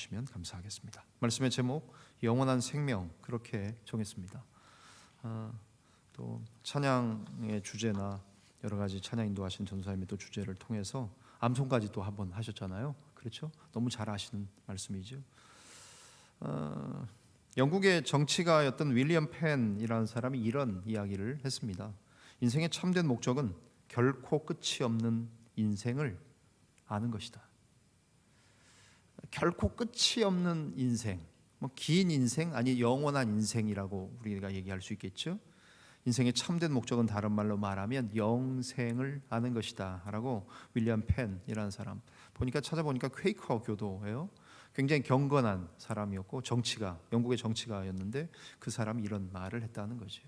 주시면 감사하겠습니다. 말씀의 제목 영원한 생명 그렇게 정했습니다. 아, 또 찬양의 주제나 여러 가지 찬양 인도하신 전사님의 또 주제를 통해서 암송까지 또 한번 하셨잖아요. 그렇죠? 너무 잘 아시는 말씀이죠. 어, 영국의 정치가였던 윌리엄 펜이라는 사람이 이런 이야기를 했습니다. 인생의 참된 목적은 결코 끝이 없는 인생을 아는 것이다. 결코 끝이 없는 인생, 뭐 긴 인생 아니 영원한 인생이라고 우리가 얘기할 수 있겠죠. 인생의 참된 목적은 다른 말로 말하면 영생을 아는 것이다라고 윌리엄 펜이라는 사람 보니까 찾아보니까 퀘이커 교도예요. 굉장히 경건한 사람이었고 정치가 영국의 정치가였는데 그 사람이 이런 말을 했다는 거죠.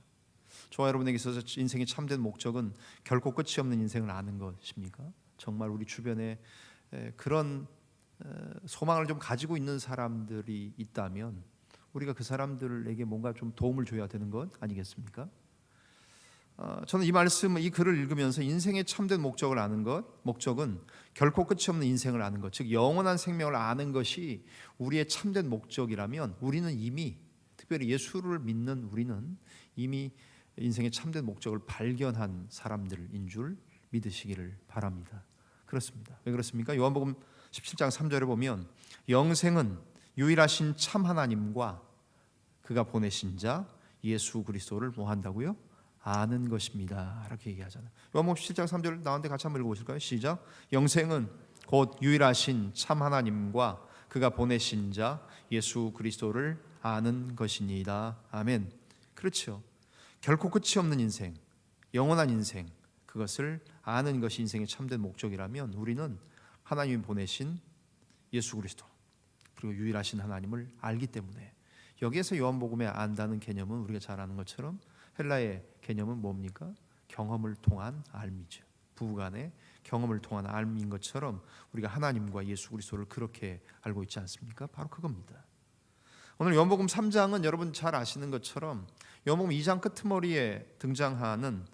저와 여러분에게 있어서 인생의 참된 목적은 결코 끝이 없는 인생을 아는 것입니까? 정말 우리 주변에 그런 소망을 좀 가지고 있는 사람들이 있다면 우리가 그 사람들에게 뭔가 좀 도움을 줘야 되는 것 아니겠습니까? 어, 저는 이 말씀, 이 글을 읽으면서 인생의 참된 목적을 아는 것, 목적은 결코 끝이 없는 인생을 아는 것, 즉 영원한 생명을 아는 것이 우리의 참된 목적이라면 우리는 이미 특별히 예수를 믿는 우리는 이미 인생의 참된 목적을 발견한 사람들인 줄 믿으시기를 바랍니다. 그렇습니다. 왜 그렇습니까? 요한복음 17장 3절에 보면 영생은 유일하신 참 하나님과 그가 보내신 자 예수 그리스도를 뭐 한다고요? 아는 것입니다. 이렇게 얘기하잖아요. 요한복음 17장 3절 나왔는데 같이 한번 읽어 보실까요? 시작. 영생은 곧 유일하신 참 하나님과 그가 보내신 자 예수 그리스도를 아는 것이니이다. 아멘. 그렇죠. 결코 끝이 없는 인생, 영원한 인생, 그것을 아는 것이 인생의 참된 목적이라면 우리는 하나님이 보내신 예수 그리스도 그리고 유일하신 하나님을 알기 때문에 여기에서 요한복음에 안다는 개념은 우리가 잘 아는 것처럼 헬라의 개념은 뭡니까? 경험을 통한 알미죠. 부부간의 경험을 통한 알미인 것처럼 우리가 하나님과 예수 그리스도를 그렇게 알고 있지 않습니까? 바로 그겁니다. 오늘 요한복음 3장은 여러분 잘 아시는 것처럼 요한복음 2장 끄트머리에 등장하는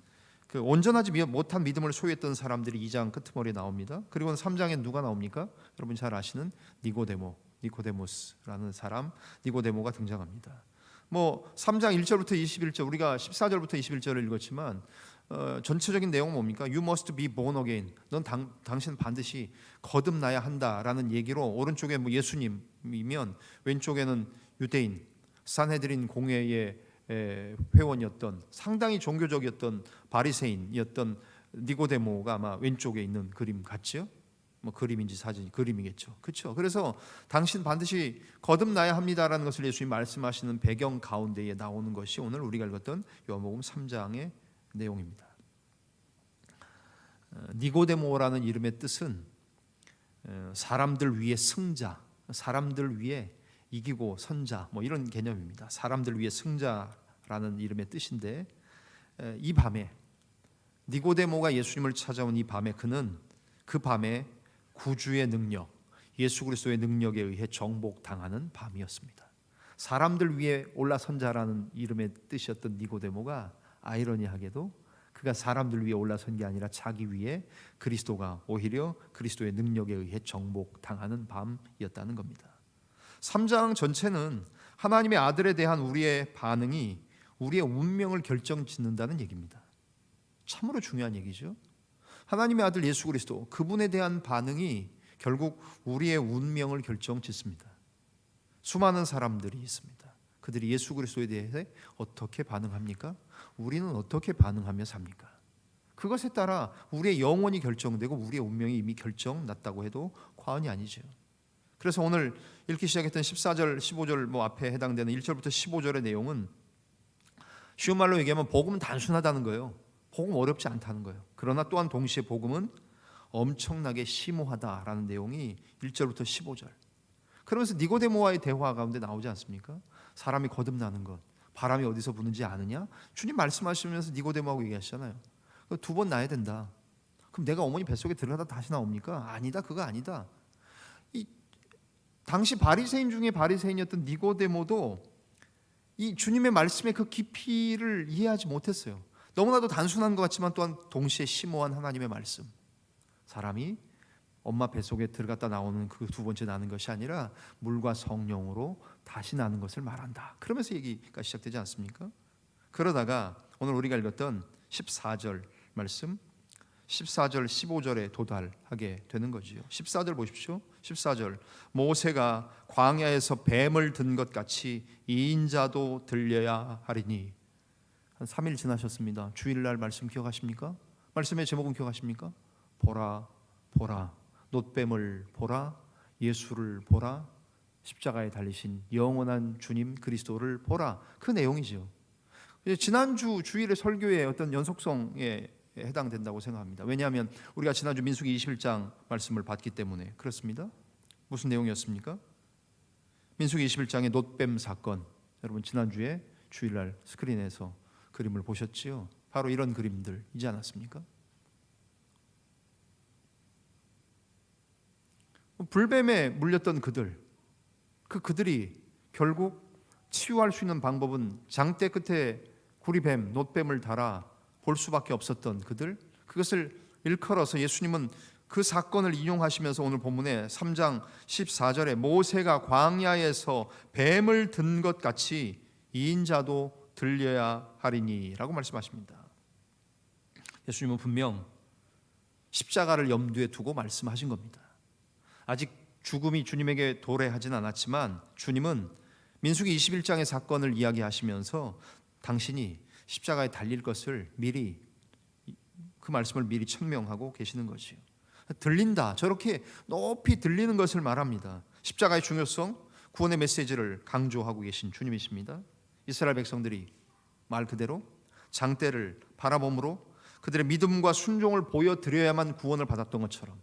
그 온전하지 못한 믿음을 소유했던 사람들이 2장 끄트머리에 나옵니다. 그리고 3장에 누가 나옵니까? 여러분 잘 아시는 니고데모, 니코데모스라는 사람 니고데모가 등장합니다. 뭐 3장 1절부터 21절 우리가 14절부터 21절을 읽었지만 어, 전체적인 내용은 뭡니까? You must be born again. 넌 당, 당신 반드시 거듭나야 한다라는 얘기로 오른쪽에 뭐 예수님이면 왼쪽에는 유대인 산헤드린 공회의 회원이었던 상당히 종교적이었던 바리새인이었던 니고데모가 아마 왼쪽에 있는 그림 같죠? 뭐 그림인지 사진 그림이겠죠. 그렇죠. 그래서 당신 반드시 거듭나야 합니다라는 것을 예수님 말씀하시는 배경 가운데에 나오는 것이 오늘 우리가 읽었던 요한복음 3장의 내용입니다. 어, 니고데모라는 이름의 뜻은 어, 사람들 위에 승자, 사람들 위에 이기고 선자 뭐 이런 개념입니다. 사람들 위해 승자라는 이름의 뜻인데 이 밤에 니고데모가 예수님을 찾아온 이 밤에 그는 그 밤에 구주의 능력, 예수 그리스도의 능력에 의해 정복당하는 밤이었습니다. 사람들 위해 올라선 자라는 이름의 뜻이었던 니고데모가 아이러니하게도 그가 사람들 위해 올라선 게 아니라 자기 위에 그리스도가 오히려 그리스도의 능력에 의해 정복당하는 밤이었다는 겁니다. 3장 전체는 하나님의 아들에 대한 우리의 반응이 우리의 운명을 결정짓는다는 얘기입니다. 참으로 중요한 얘기죠. 하나님의 아들 예수 그리스도 그분에 대한 반응이 결국 우리의 운명을 결정짓습니다. 수많은 사람들이 있습니다. 그들이 예수 그리스도에 대해 어떻게 반응합니까? 우리는 어떻게 반응하며 삽니까? 그것에 따라 우리의 영혼이 결정되고 우리의 운명이 이미 결정났다고 해도 과언이 아니죠. 그래서 오늘 읽기 시작했던 14절, 15절 뭐 앞에 해당되는 1절부터 15절의 내용은 쉬운 말로 얘기하면 복음은 단순하다는 거예요. 복음 어렵지 않다는 거예요. 그러나 또한 동시에 복음은 엄청나게 심오하다라는 내용이 1절부터 15절. 그러면서 니고데모와의 대화 가운데 나오지 않습니까? 사람이 거듭나는 것, 바람이 어디서 부는지 아느냐? 주님 말씀하시면서 니고데모하고 얘기하시잖아요. 두 번 나야 된다. 그럼 내가 어머니 뱃속에 들어가다 다시 나옵니까? 아니다. 그거 아니다. 이 당시 바리새인 중에 바리새인이었던 니고데모도 이 주님의 말씀의 그 깊이를 이해하지 못했어요. 너무나도 단순한 것 같지만 또한 동시에 심오한 하나님의 말씀. 사람이 엄마 뱃속에 들어갔다 나오는 그 두 번째 나는 것이 아니라 물과 성령으로 다시 나는 것을 말한다. 그러면서 얘기가 시작되지 않습니까? 그러다가 오늘 우리가 읽었던 14절 말씀 14절 15절에 도달하게 되는 거지요. 14절 보십시오. 14절 모세가 광야에서 뱀을 든 것 같이 이인자도 들려야 하리니 한 3일 지나셨습니다. 주일날 말씀 기억하십니까? 말씀의 제목은 기억하십니까? 보라 보라 놋뱀을 보라 예수를 보라 십자가에 달리신 영원한 주님 그리스도를 보라 그 내용이죠. 이제 지난주 주일의 설교의 어떤 연속성에 해당된다고 생각합니다. 왜냐하면 우리가 지난주 민수기 21장 말씀을 봤기 때문에 그렇습니다. 무슨 내용이었습니까? 민수기 21장의 놋뱀 사건. 여러분 지난주에 주일날 스크린에서 그림을 보셨지요? 바로 이런 그림들이지 않았습니까? 불뱀에 물렸던 그들, 그 그들이 결국 치유할 수 있는 방법은 장대 끝에 구리뱀, 놋뱀을 달아 볼 수밖에 없었던 그들, 그것을 일컬어서 예수님은 그 사건을 인용하시면서 오늘 본문에 3장 14절에 모세가 광야에서 뱀을 든 것 같이 이인자도 들려야 하리니라고 말씀하십니다. 예수님은 분명 십자가를 염두에 두고 말씀하신 겁니다. 아직 죽음이 주님에게 도래하진 않았지만 주님은 민수기 21장의 사건을 이야기하시면서 당신이 십자가에 달릴 것을 미리 그 말씀을 미리 천명하고 계시는 거지요. 들린다. 저렇게 높이 들리는 것을 말합니다. 십자가의 중요성, 구원의 메시지를 강조하고 계신 주님이십니다. 이스라엘 백성들이 말 그대로 장대를 바라봄으로 그들의 믿음과 순종을 보여드려야만 구원을 받았던 것처럼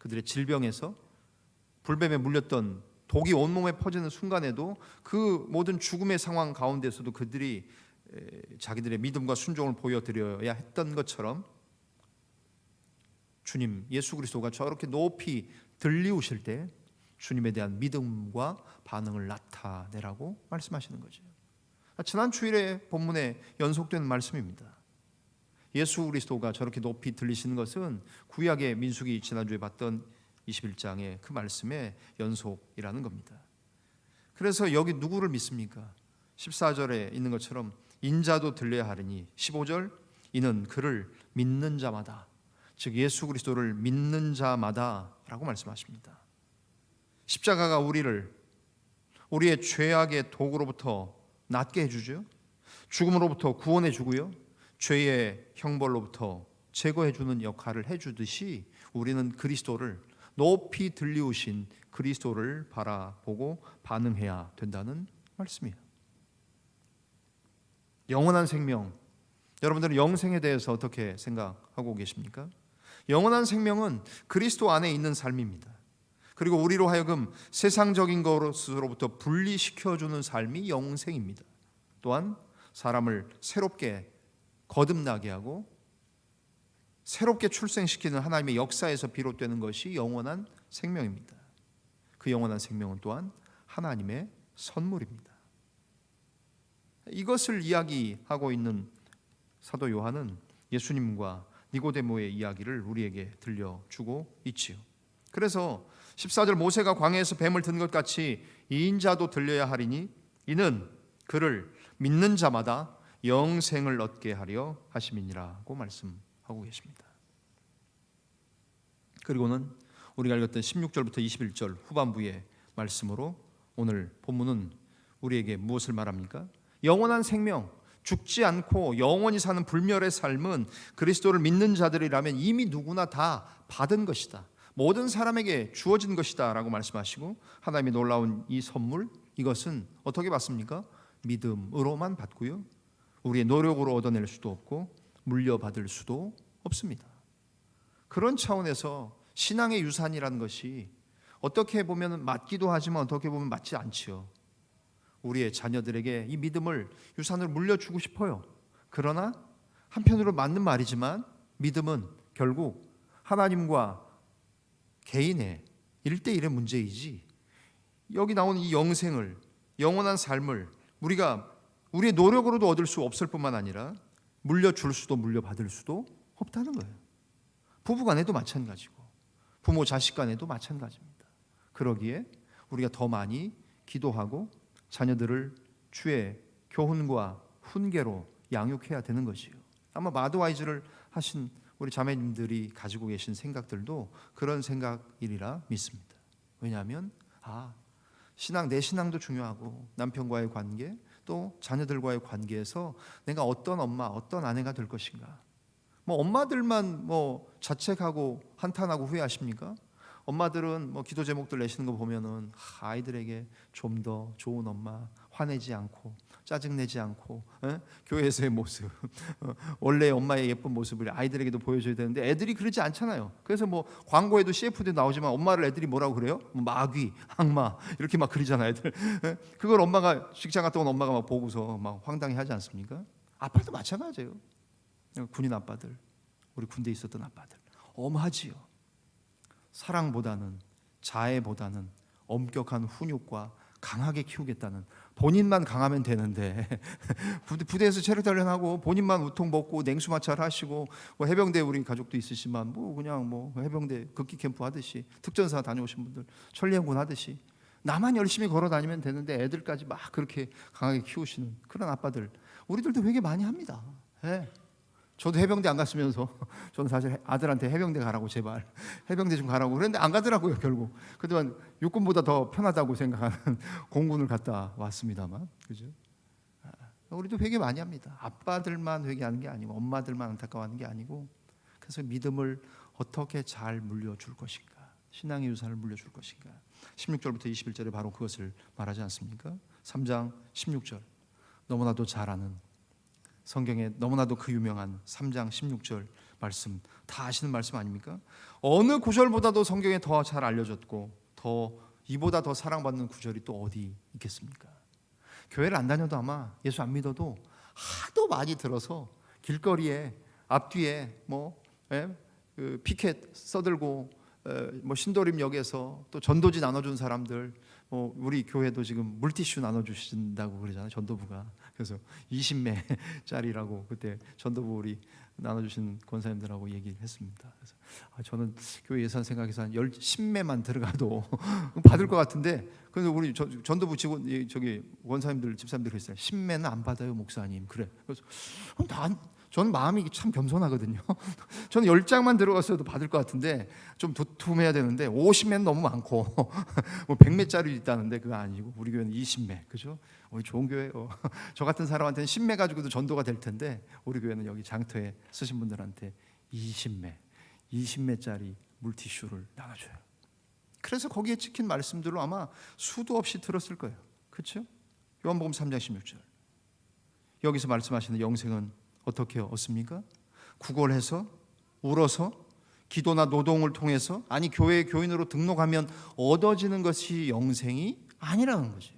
그들의 질병에서 불뱀에 물렸던 독이 온몸에 퍼지는 순간에도 그 모든 죽음의 상황 가운데서도 그들이 자기들의 믿음과 순종을 보여드려야 했던 것처럼 주님 예수 그리스도가 저렇게 높이 들리우실 때 주님에 대한 믿음과 반응을 나타내라고 말씀하시는 거죠. 지난 주일의 본문에 연속된 말씀입니다. 예수 그리스도가 저렇게 높이 들리시는 것은 구약의 민수기 지난주에 봤던 21장의 그 말씀의 연속이라는 겁니다. 그래서 여기 누구를 믿습니까? 14절에 있는 것처럼 인자도 들려야 하리니 15절 이는 그를 믿는 자마다 즉 예수 그리스도를 믿는 자마다라고 말씀하십니다. 십자가가 우리를 우리의 죄악의 도구로부터 낫게 해주죠. 죽음으로부터 구원해 주고요. 죄의 형벌로부터 제거해 주는 역할을 해 주듯이 우리는 그리스도를 높이 들리우신 그리스도를 바라보고 반응해야 된다는 말씀이에요. 영원한 생명. 여러분들은 영생에 대해서 어떻게 생각하고 계십니까? 영원한 생명은 그리스도 안에 있는 삶입니다. 그리고 우리로 하여금 세상적인 것으로부터 분리시켜 주는 삶이 영생입니다. 또한 사람을 새롭게 거듭나게 하고 새롭게 출생시키는 하나님의 역사에서 비롯되는 것이 영원한 생명입니다. 그 영원한 생명은 또한 하나님의 선물입니다. 이것을 이야기하고 있는 사도 요한은 예수님과 니고데모의 이야기를 우리에게 들려주고 있지요. 그래서 14절 모세가 광야에서 뱀을 든 것 같이 이인자도 들려야 하리니 이는 그를 믿는 자마다 영생을 얻게 하려 하심이니라고 말씀하고 계십니다. 그리고는 우리가 읽었던 16절부터 21절 후반부의 말씀으로 오늘 본문은 우리에게 무엇을 말합니까? 영원한 생명, 죽지 않고 영원히 사는 불멸의 삶은 그리스도를 믿는 자들이라면 이미 누구나 다 받은 것이다. 모든 사람에게 주어진 것이다라고 말씀하시고 하나님의 놀라운 이 선물 이것은 어떻게 받습니까? 믿음으로만 받고요. 우리의 노력으로 얻어낼 수도 없고 물려받을 수도 없습니다. 그런 차원에서 신앙의 유산이라는 것이 어떻게 보면 맞기도 하지만 어떻게 보면 맞지 않지요. 우리의 자녀들에게 이 믿음을 유산을 물려주고 싶어요. 그러나 한편으로 맞는 말이지만 믿음은 결국 하나님과 개인의 일대일의 문제이지 여기 나온 이 영생을 영원한 삶을 우리가 우리의 노력으로도 얻을 수 없을 뿐만 아니라 물려줄 수도 물려받을 수도 없다는 거예요. 부부 간에도 마찬가지고 부모 자식 간에도 마찬가지입니다. 그러기에 우리가 더 많이 기도하고 자녀들을 주의 교훈과 훈계로 양육해야 되는 것이요. 아마 마드와이즈를 하신 우리 자매님들이 가지고 계신 생각들도 그런 생각이리라 믿습니다. 왜냐하면 아 신앙 내 신앙도 중요하고 남편과의 관계 또 자녀들과의 관계에서 내가 어떤 엄마 어떤 아내가 될 것인가 뭐 엄마들만 뭐 자책하고 한탄하고 후회하십니까? 엄마들은 뭐 기도 제목들 내시는 거 보면은 하, 아이들에게 좀 더 좋은 엄마 화내지 않고 짜증 내지 않고 에? 교회에서의 모습 어, 원래 엄마의 예쁜 모습을 아이들에게도 보여줘야 되는데 애들이 그러지 않잖아요. 그래서 뭐 광고에도 CF도 나오지만 엄마를 애들이 뭐라고 그래요? 뭐 마귀, 악마 이렇게 막 그리잖아요. 애들 에? 그걸 엄마가 직장 갔다 온 엄마가 막 보고서 막 황당해하지 않습니까? 아빠도 마찬가지예요. 군인 아빠들, 우리 군대 에 있었던 아빠들 엄하지요. 사랑보다는 자애보다는 엄격한 훈육과 강하게 키우겠다는 본인만 강하면 되는데 부대- 부대에서 체력 단련하고 본인만 우통 먹고 냉수 마찰 하시고 뭐 해병대 우리 가족도 있으시지만 뭐 그냥 뭐 해병대 극기 캠프 하듯이 특전사 다녀오신 분들 천리행군 하듯이 나만 열심히 걸어 다니면 되는데 애들까지 막 그렇게 강하게 키우시는 그런 아빠들 우리들도 되게 많이 합니다. 예. 저도 해병대 안 갔으면서 저는 사실 아들한테 해병대 가라고 제발 해병대 좀 가라고 그랬는데 안 가더라고요 결국. 그동안 육군보다 더 편하다고 생각하는 공군을 갔다 왔습니다만 그죠? 아, 우리도 회개 많이 합니다. 아빠들만 회개하는 게 아니고 엄마들만 안타까워하는 게 아니고 그래서 믿음을 어떻게 잘 물려줄 것인가 신앙의 유산을 물려줄 것인가 16절부터 21절에 바로 그것을 말하지 않습니까? 3장 16절 너무나도 잘 아는 성경에 너무나도 그 유명한 3장 16절 말씀 다 아시는 말씀 아닙니까? 어느 구절보다도 성경에 더 잘 알려졌고 더 이보다 더 사랑받는 구절이 또 어디 있겠습니까? 교회를 안 다녀도 아마 예수 안 믿어도 하도 많이 들어서 길거리에 앞뒤에 뭐 예? 그 피켓 써들고 에, 뭐 신도림역에서 또 전도지 나눠준 사람들 뭐 우리 교회도 지금 물티슈 나눠주신다고 그러잖아요 전도부가 그래서 20매짜리라고 그때 전도부 우리 나눠주신 권사님들하고 얘기를 했습니다. 그래서 아, 저는 교회 예산 생각해서 한 10, 10매만 들어가도 받을 것 같은데 근데 우리 저, 전도부 직원 이, 저기 원사님들 집사님들 그랬어요. 10매는 안 받아요 목사님. 그래. 그래서 안- 저는 마음이 참 겸손하거든요. 저는 10장만 들어갔어도 받을 것 같은데 좀 도톰해야 되는데 50매는 너무 많고 뭐 100매짜리 있다는데 그거 아니고 우리 교회는 20매. 그죠? 우리 좋은 교회요. 저 같은 사람한테는 10매 가지고도 전도가 될 텐데 우리 교회는 여기 장터에 쓰신 분들한테 20매, 20매짜리 물티슈를 나눠줘요. 그래서 거기에 찍힌 말씀들로 아마 수도 없이 들었을 거예요. 그렇죠? 요한복음 3장 16절. 여기서 말씀하시는 영생은 어떻게 얻습니까? 구걸해서 울어서 기도나 노동을 통해서 아니 교회 교인으로 등록하면 얻어지는 것이 영생이 아니라는 거죠.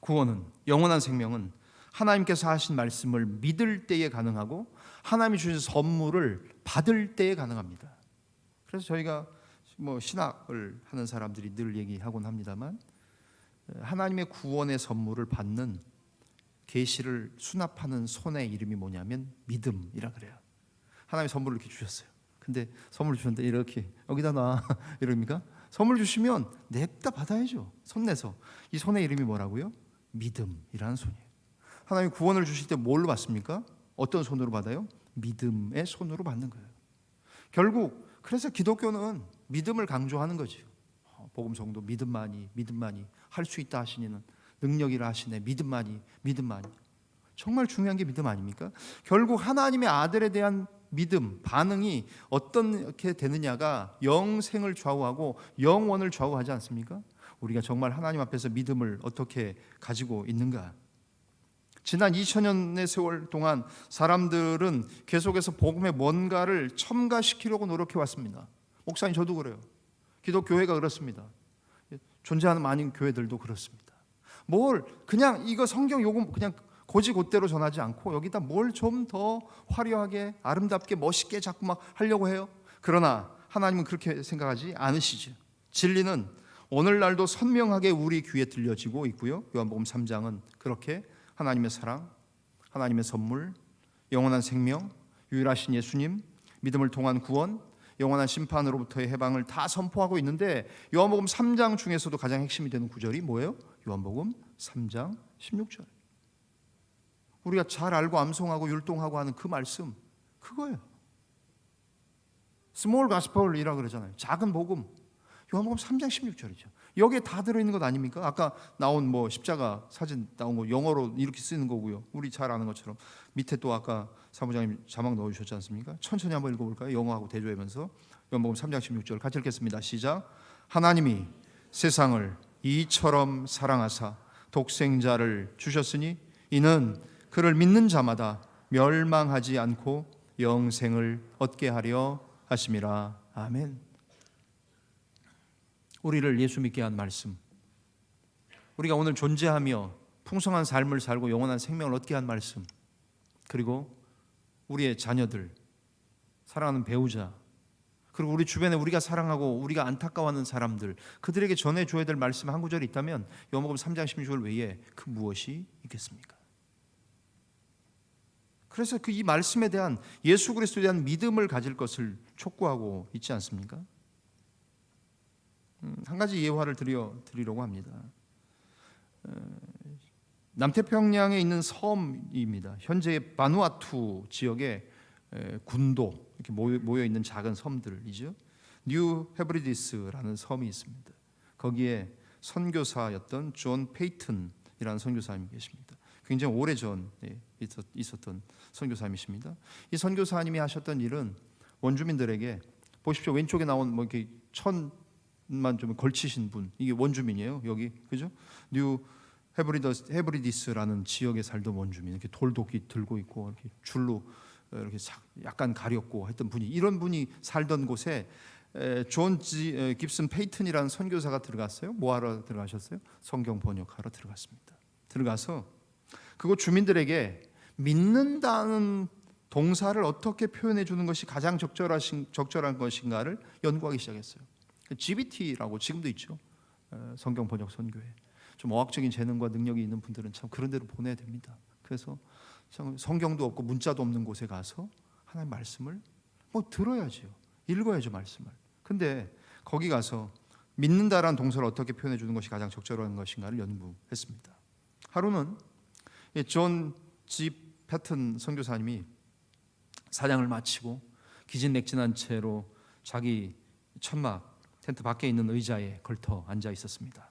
구원은 영원한 생명은 하나님께서 하신 말씀을 믿을 때에 가능하고 하나님이 주신 선물을 받을 때에 가능합니다. 그래서 저희가 뭐 신학을 하는 사람들이 늘 얘기하곤 합니다만 하나님의 구원의 선물을 받는 계시를 수납하는 손의 이름이 뭐냐면 믿음이라 그래요. 하나님이 선물을 이렇게 주셨어요. 근데 선물 주셨는데 이렇게 여기다 놔 이럽니까? 선물 주시면 냅다 받아야죠. 손 내서 이 손의 이름이 뭐라고요? 믿음이라는 손이에요. 하나님 구원을 주실 때 뭘로 받습니까? 어떤 손으로 받아요? 믿음의 손으로 받는 거예요. 결국 그래서 기독교는 믿음을 강조하는 거죠. 어, 복음 성도 믿음만이 믿음만이 할 수 있다 하시니는 능력이라 하시네 믿음만이 믿음만이 정말 중요한 게 믿음 아닙니까? 결국 하나님의 아들에 대한 믿음 반응이 어떻게 되느냐가 영생을 좌우하고 영원을 좌우하지 않습니까? 우리가 정말 하나님 앞에서 믿음을 어떻게 가지고 있는가? 지난 2000년의 세월 동안 사람들은 계속해서 복음의 뭔가를 첨가시키려고 노력해 왔습니다. 목사님 저도 그래요. 기독교회가 그렇습니다. 존재하는 많은 교회들도 그렇습니다. 뭘 그냥 이거 성경 요금 그냥 고지곧대로 전하지 않고 여기다 뭘 좀 더 화려하게 아름답게 멋있게 자꾸 막 하려고 해요. 그러나 하나님은 그렇게 생각하지 않으시죠. 진리는 오늘날도 선명하게 우리 귀에 들려지고 있고요. 요한복음 3장은 그렇게 하나님의 사랑, 하나님의 선물, 영원한 생명, 유일하신 예수님, 믿음을 통한 구원, 영원한 심판으로부터의 해방을 다 선포하고 있는데 요한복음 3장 중에서도 가장 핵심이 되는 구절이 뭐예요? 요한복음 3장 16절. 우리가 잘 알고 암송하고 율동하고 하는 그 말씀 그거예요. 스몰 가스펠이라 그러잖아요. 작은 복음. 요한복음 3장 16절이죠. 여기에 다 들어 있는 것 아닙니까? 아까 나온 뭐 십자가 사진 나온 거 영어로 이렇게 쓰는 거고요. 우리 잘 아는 것처럼 밑에 또 아까 사무장님 자막 넣어 주셨지 않습니까? 천천히 한번 읽어 볼까요? 영어하고 대조하면서 요한복음 3장 16절 같이 읽겠습니다. 시작. 하나님이 세상을 이처럼 사랑하사 독생자를 주셨으니 이는 그를 믿는 자마다 멸망하지 않고 영생을 얻게 하려 하심이라. 아멘. 우리를 예수 믿게 한 말씀. 우리가 오늘 존재하며 풍성한 삶을 살고 영원한 생명을 얻게 한 말씀. 그리고 우리의 자녀들, 사랑하는 배우자, 그리고 우리 주변에 우리가 사랑하고 우리가 안타까워하는 사람들, 그들에게 전해줘야 될 말씀 한 구절이 있다면 요한복음 3장 16절 외에 그 무엇이 있겠습니까? 그래서 그 이 말씀에 대한 예수 그리스도에 대한 믿음을 가질 것을 촉구하고 있지 않습니까? 음, 한 가지 예화를 드려 드리려고 합니다. 어, 남태평양에 있는 섬입니다. 현재 바누아투 지역에 에, 군도 이렇게 모여, 있는 작은 섬들이죠. 뉴 헤브리디스라는 섬이 있습니다. 거기에 선교사였던 존 페이튼이라는 선교사님이 계십니다. 굉장히 오래 있었, 있었던 선교사님이십니다. 이 선교사님이 하셨던 일은 원주민들에게 보십시오 왼쪽에 나온 뭐 이렇게 천만 좀 걸치신 분 이게 원주민이에요 여기 그죠? 뉴 헤브리더스, 헤브리디스라는 지역에 살던 원주민 이렇게 돌도끼 들고 있고 이렇게 줄로 이렇게 싹 약간 가렸고 했던 분이 이런 분이 살던 곳에 에, 존 깁슨 페이튼이라는 선교사가 들어갔어요. 뭐 하러 들어가셨어요? 성경 번역하러 들어갔습니다. 들어가서 그곳 주민들에게 믿는다는 동사를 어떻게 표현해 주는 것이 가장 적절하신, 적절한 것인가를 연구하기 시작했어요. GBT라고 지금도 있죠. 에, 성경 번역 선교회. 좀 어학적인 재능과 능력이 있는 분들은 참 그런 데로 보내야 됩니다. 그래서 성- 성경도 없고 문자도 없는 곳에 가서 하나님 말씀을 뭐 들어야죠. 읽어야죠 말씀을. 근데 거기 가서 믿는다라는 동사를 어떻게 표현해 주는 것이 가장 적절한 것인가를 연구했습니다. 하루는 존 지 패튼 선교사님이 사냥을 마치고 기진맥진한 채로 자기 천막 텐트 밖에 있는 의자에 걸터 앉아 있었습니다.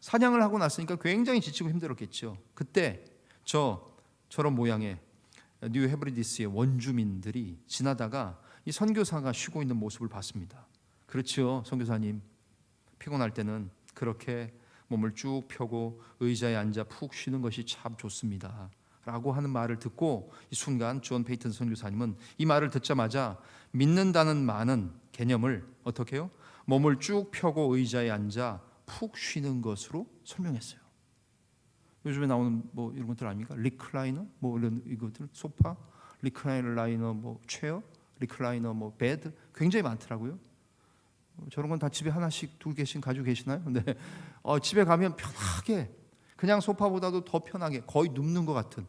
사냥을 하고 났으니까 굉장히 지치고 힘들었겠죠. 그때 저 저런 모양의 뉴 헤브리디스의 원주민들이 지나다가 이 선교사가 쉬고 있는 모습을 봤습니다. 그렇죠, 선교사님. 피곤할 때는 그렇게 몸을 쭉 펴고 의자에 앉아 푹 쉬는 것이 참 좋습니다. 라고 하는 말을 듣고 이 순간 존 페이튼 선교사님은 이 말을 듣자마자 믿는다는 많은 개념을 어떻게 해요? 몸을 쭉 펴고 의자에 앉아 푹 쉬는 것으로 설명했어요. 요즘에 나오는 뭐 이런 것들 아닙니까? 리클라이너 뭐 이런 이것들 소파, 리클라이너 뭐 체어, 리클라이너 뭐 베드 굉장히 많더라고요. 어, 저런 건 다 집에 하나씩 두 개씩 가지고 계시나요? 네. 어, 집에 가면 편하게 그냥 소파보다도 더 편하게 거의 눕는 것 같은.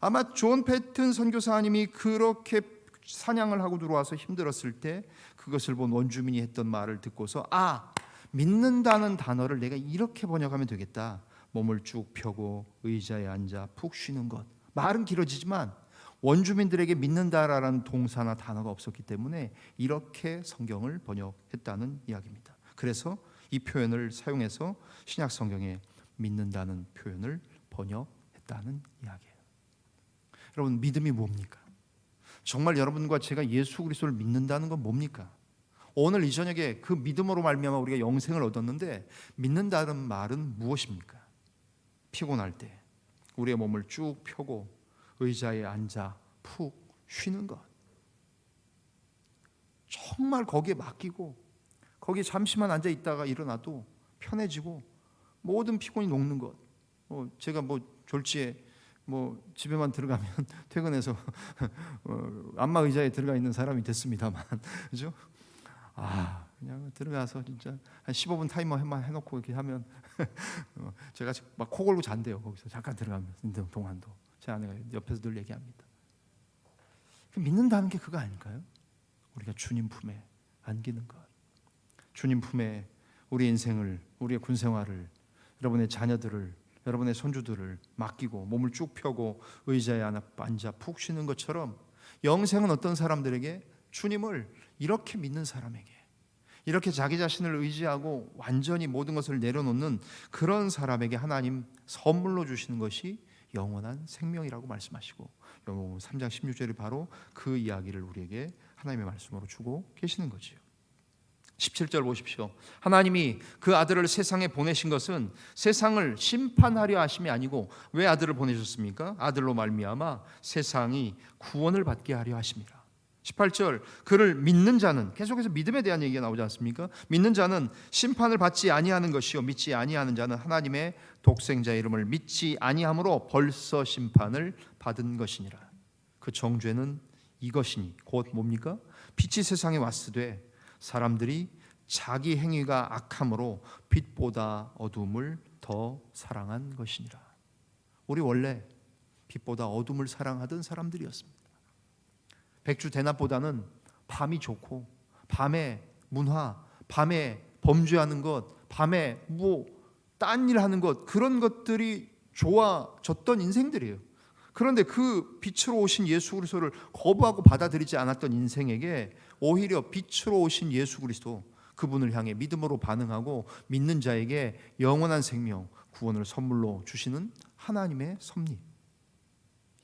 아마 존 패튼 선교사님이 그렇게 사냥을 하고 들어와서 힘들었을 때 그것을 본 원주민이 했던 말을 듣고서 아 믿는다는 단어를 내가 이렇게 번역하면 되겠다. 몸을 쭉 펴고 의자에 앉아 푹 쉬는 것. 말은 길어지지만 원주민들에게 믿는다라는 동사나 단어가 없었기 때문에 이렇게 성경을 번역했다는 이야기입니다. 그래서 이 표현을 사용해서 신약 성경에 믿는다는 표현을 번역했다는 이야기예요. 여러분 믿음이 뭡니까? 정말 여러분과 제가 예수 그리스도를 믿는다는 건 뭡니까? 오늘 이 저녁에 그 믿음으로 말미암아 우리가 영생을 얻었는데 믿는다는 말은 무엇입니까? 피곤할 때 우리의 몸을 쭉 펴고 의자에 앉아 푹 쉬는 것. 정말 거기에 맡기고 거기에 잠시만 앉아 있다가 일어나도 편해지고 모든 피곤이 녹는 것. 어, 제가 뭐 졸지에 뭐 집에만 들어가면 퇴근해서 어, 안마 의자에 들어가 있는 사람이 됐습니다만, 그죠? 아 그냥 들어가서 진짜 한 15분 타이머만 해놓고 이렇게 하면 어, 제가 막 코 골고 잔대요 거기서 잠깐 들어가면 동안도 제 아내가 옆에서 늘 얘기합니다. 그 믿는다는 게 그거 아닐까요? 우리가 주님 품에 안기는 것. 주님 품에 우리 인생을 우리의 군 생활을 여러분의 자녀들을 여러분의 손주들을 맡기고 몸을 쭉 펴고 의자에 앉아 푹 쉬는 것처럼 영생은 어떤 사람들에게 주님을 이렇게 믿는 사람에게 이렇게 자기 자신을 의지하고 완전히 모든 것을 내려놓는 그런 사람에게 하나님 선물로 주시는 것이 영원한 생명이라고 말씀하시고 요한복음 3장 16절이 바로 그 이야기를 우리에게 하나님의 말씀으로 주고 계시는 거지요. 17절 보십시오. 하나님이 그 아들을 세상에 보내신 것은 세상을 심판하려 하심이 아니고 왜 아들을 보내셨습니까? 아들로 말미암아 세상이 구원을 받게 하려 하심이라. 18절 그를 믿는 자는 계속해서 믿음에 대한 얘기가 나오지 않습니까? 믿는 자는 심판을 받지 아니하는 것이요 믿지 아니하는 자는 하나님의 독생자 이름을 믿지 아니함으로 벌써 심판을 받은 것이니라. 그 정죄는 이것이니 곧 뭡니까? 빛이 세상에 왔으되 사람들이 자기 행위가 악함으로 빛보다 어둠을 더 사랑한 것이니라. 우리 원래 빛보다 어둠을 사랑하던 사람들이었습니다. 백주 대낮보다는 밤이 좋고 밤에 문화, 밤에 범죄하는 것, 밤에 뭐딴 일 하는 것 그런 것들이 좋아졌던 인생들이에요. 그런데 그 빛으로 오신 예수 그리스도를 거부하고 받아들이지 않았던 인생에게 오히려 빛으로 오신 예수 그리스도 그분을 향해 믿음으로 반응하고 믿는 자에게 영원한 생명, 구원을 선물로 주시는 하나님의 섭리.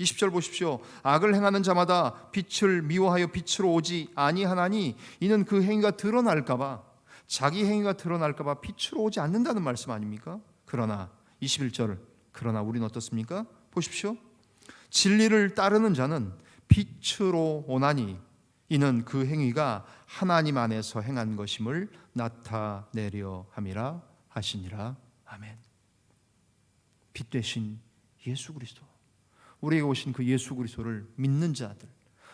20절 보십시오. 악을 행하는 자마다 빛을 미워하여 빛으로 오지 아니하나니 이는 그 행위가 드러날까 봐 자기 행위가 드러날까 봐 빛으로 오지 않는다는 말씀 아닙니까? 그러나 21절 그러나 우리는 어떻습니까? 보십시오. 진리를 따르는 자는 빛으로 오나니 이는 그 행위가 하나님 안에서 행한 것임을 나타내려 함이라 하시니라. 아멘. 빛 되신 예수 그리스도. 우리에게 오신 그 예수 그리스도를 믿는 자들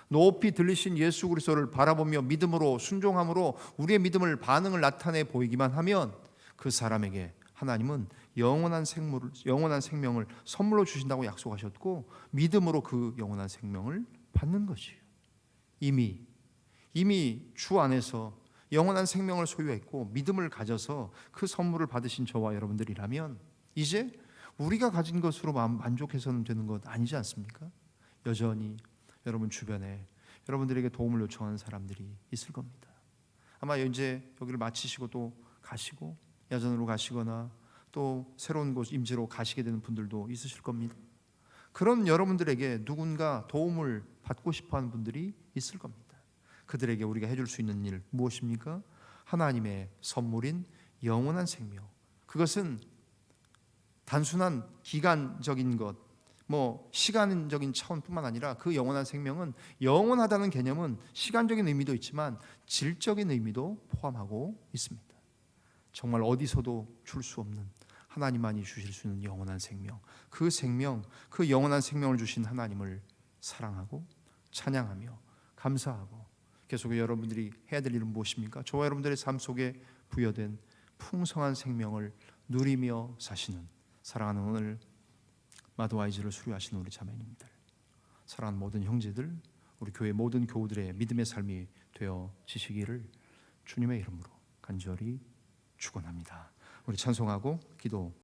높이 들리신 예수 그리스도를 바라보며 믿음으로 순종함으로 우리의 믿음을 반응을 나타내 보이기만 하면 그 사람에게 하나님은 영원한 생물을 영원한 생명을 선물로 주신다고 약속하셨고 믿음으로 그 영원한 생명을 받는 것이에요. 이미 이미 주 안에서 영원한 생명을 소유했고 믿음을 가져서 그 선물을 받으신 저와 여러분들이라면 이제 우리가 가진 것으로 만- 만족해서는 되는 것 아니지 않습니까? 여전히 여러분 주변에 여러분들에게 도움을 요청하는 사람들이 있을 겁니다. 아마 이제 여기를 마치시고 또 가시고 야전으로 가시거나 또 새로운 곳 임지로 가시게 되는 분들도 있으실 겁니다. 그런 여러분들에게 누군가 도움을 받고 싶어 하는 분들이 있을 겁니다. 그들에게 우리가 해줄 수 있는 일 무엇입니까? 하나님의 선물인 영원한 생명. 그것은 단순한 기간적인 것, 뭐 시간적인 차원뿐만 아니라 그 영원한 생명은 영원하다는 개념은 시간적인 의미도 있지만 질적인 의미도 포함하고 있습니다. 정말 어디서도 줄 수 없는 하나님만이 주실 수 있는 영원한 생명. 그 생명, 그 영원한 생명을 주신 하나님을 사랑하고 찬양하며 감사하고 계속 여러분들이 해야 될 일은 무엇입니까? 저와 여러분들의 삶 속에 부여된 풍성한 생명을 누리며 사시는 사랑하는 오늘 마도아이즈를 수료하시는 우리 자매님들, 사랑하는 모든 형제들, 우리 교회 모든 교우들의 믿음의 삶이 되어 지시기를 주님의 이름으로 간절히 축원합니다. 우리 찬송하고 기도